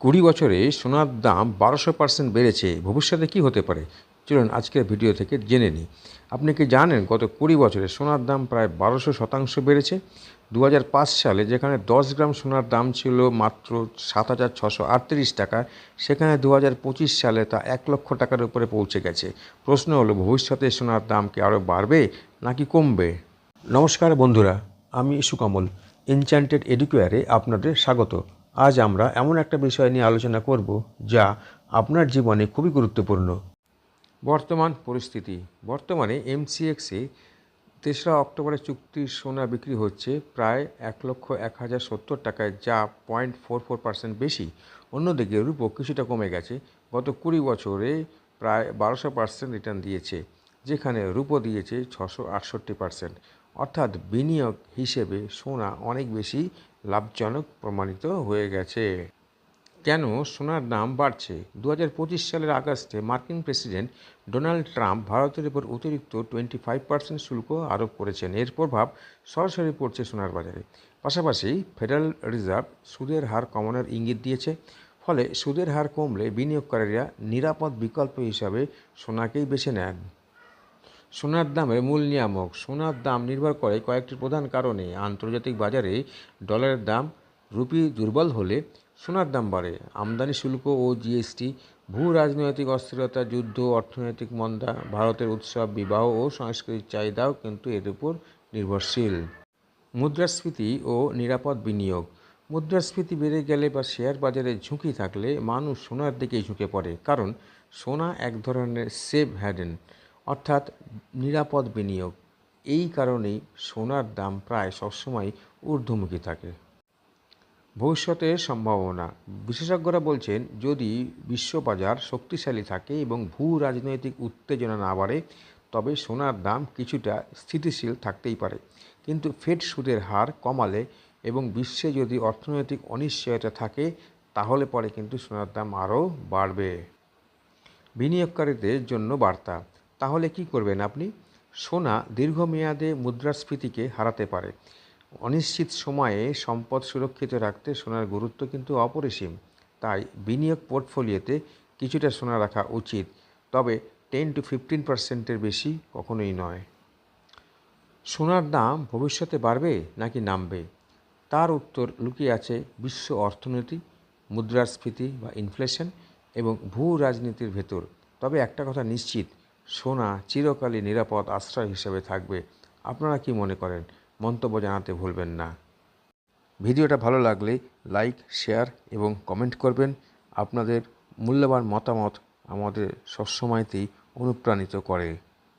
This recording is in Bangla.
কুড়ি বছরে সোনার দাম বারোশো পার্সেন্ট বেড়েছে। ভবিষ্যতে কি হতে পারে? চলুন আজকের ভিডিও থেকে জেনে নিই। আপনি কি জানেন গত কুড়ি বছরে সোনার দাম প্রায় বারোশো শতাংশ বেড়েছে? দু হাজার পাঁচ সালে যেখানে দশ গ্রাম সোনার দাম ছিল মাত্র সাত হাজার ছশো আটত্রিশ টাকা, সেখানে দু সালে তা এক লক্ষ টাকার উপরে পৌঁছে গেছে। প্রশ্ন হলো, ভবিষ্যতে সোনার দাম কি আরও বাড়বে নাকি কমবে? নমস্কার বন্ধুরা, আমি সুকমল এনচ্যান্টেড এডুকেয়ারে আপনাদের স্বাগত। আজ আমরা এমন একটা বিষয় নিয়ে আলোচনা করব যা আপনার জীবনে খুবই গুরুত্বপূর্ণ। বর্তমান পরিস্থিতি। বর্তমানে এমসিএক্সে তেসরা অক্টোবরের চুক্তির সোনা বিক্রি হচ্ছে প্রায় এক লক্ষ এক হাজার সত্তর টাকায়, যা পয়েন্ট ফোর ফোর পার্সেন্ট বেশি। অন্যদিকে রূপো কিছুটা কমে গেছে। গত কুড়ি বছরে প্রায় বারোশো পার্সেন্ট রিটার্ন দিয়েছে, যেখানে রূপো দিয়েছে ছশো আটষট্টি পার্সেন্ট। অর্থাৎ বিনিয়োগ হিসেবে সোনা অনেক বেশি লাভজনক প্রমাণিত হয়ে গেছে। কেন সোনার দাম বাড়ছে? দু হাজার পঁচিশ সালের আগস্টে মার্কিন প্রেসিডেন্ট ডোনাল্ড ট্রাম্প ভারতের উপর অতিরিক্ত টোয়েন্টি ফাইভ পার্সেন্ট শুল্ক আরোপ করেছেন। এর প্রভাব সরাসরি পড়ছে সোনার বাজারে। পাশাপাশি ফেডারেল রিজার্ভ সুদের হার কমানোর ইঙ্গিত দিয়েছে। ফলে সুদের হার কমলে বিনিয়োগকারীরা নিরাপদ বিকল্প হিসাবে সোনাকেই বেছে নেন। সোনার দামের মূল নিয়ামক। সোনার দাম নির্ভর করে কয়েকটি প্রধান কারণে। আন্তর্জাতিক বাজারে ডলারের দাম রুপি দুর্বল হলে সোনার দাম বাড়ে। আমদানি শুল্ক ও জিএসটি, ভূ রাজনৈতিক অস্থিরতা, যুদ্ধ, অর্থনৈতিক মন্দা, ভারতের উৎসব, বিবাহ ও সাংস্কৃতিক চাহিদাও কিন্তু এর উপর নির্ভরশীল। মুদ্রাস্ফীতি ও নিরাপদ বিনিয়োগ। মুদ্রাস্ফীতি বেড়ে গেলে বা শেয়ার বাজারে ঝুঁকি থাকলে মানুষ সোনার দিকেই ঝুঁকে পড়ে। কারণ সোনা এক ধরনের সেভ হ্যাডেন। অর্থাৎ নিরাপদ বিনিয়োগ। এই কারণেই সোনার দাম প্রায় সবসময় ঊর্ধ্বমুখী থাকে। ভবিষ্যতের সম্ভাবনা। বিশেষজ্ঞরা বলছেন, যদি বিশ্ববাজার শক্তিশালী থাকে এবং ভূ রাজনৈতিক উত্তেজনা না বাড়ে, তবে সোনার দাম কিছুটা স্থিতিশীল থাকতেই পারে। কিন্তু ফেড সুদের হার কমালে এবং বিশ্বে যদি অর্থনৈতিক অনিশ্চয়তা থাকে, তাহলে পরে কিন্তু সোনার দাম আরও বাড়বে। বিনিয়োগকারীদের জন্য বার্তা। তাহলে কি করবেন আপনি? সোনা দীর্ঘমেয়াদে মুদ্রাস্ফীতিকে হারাতে পারে। অনিশ্চিত সময়ে সম্পদ সুরক্ষিত রাখতে সোনার গুরুত্ব কিন্তু অপরিসীম। তাই বিনিয়োগ পোর্টফোলিওতে কিছুটা সোনা রাখা উচিত। তবে টেন টু ফিফটিন পার্সেন্টের বেশি কখনোই নয়। সোনার দাম ভবিষ্যতে বাড়বে নাকি নামবে? তার উত্তর লুকিয়ে আছে বিশ্ব অর্থনীতি, মুদ্রাস্ফীতি বা ইনফ্লেশন এবং ভূ রাজনীতির ভেতর। তবে একটা কথা নিশ্চিত সোনা চিরকালই নিরাপদ আশ্রয় হিসেবে থাকবে। আপনারা কি মনে করেন? মন্তব্য জানাতে ভুলবেন না। ভিডিওটা ভালো লাগলে লাইক, শেয়ার এবং কমেন্ট করবেন। আপনাদের মূল্যবান মতামত আমাদের সবসময়তেই অনুপ্রাণিত করে।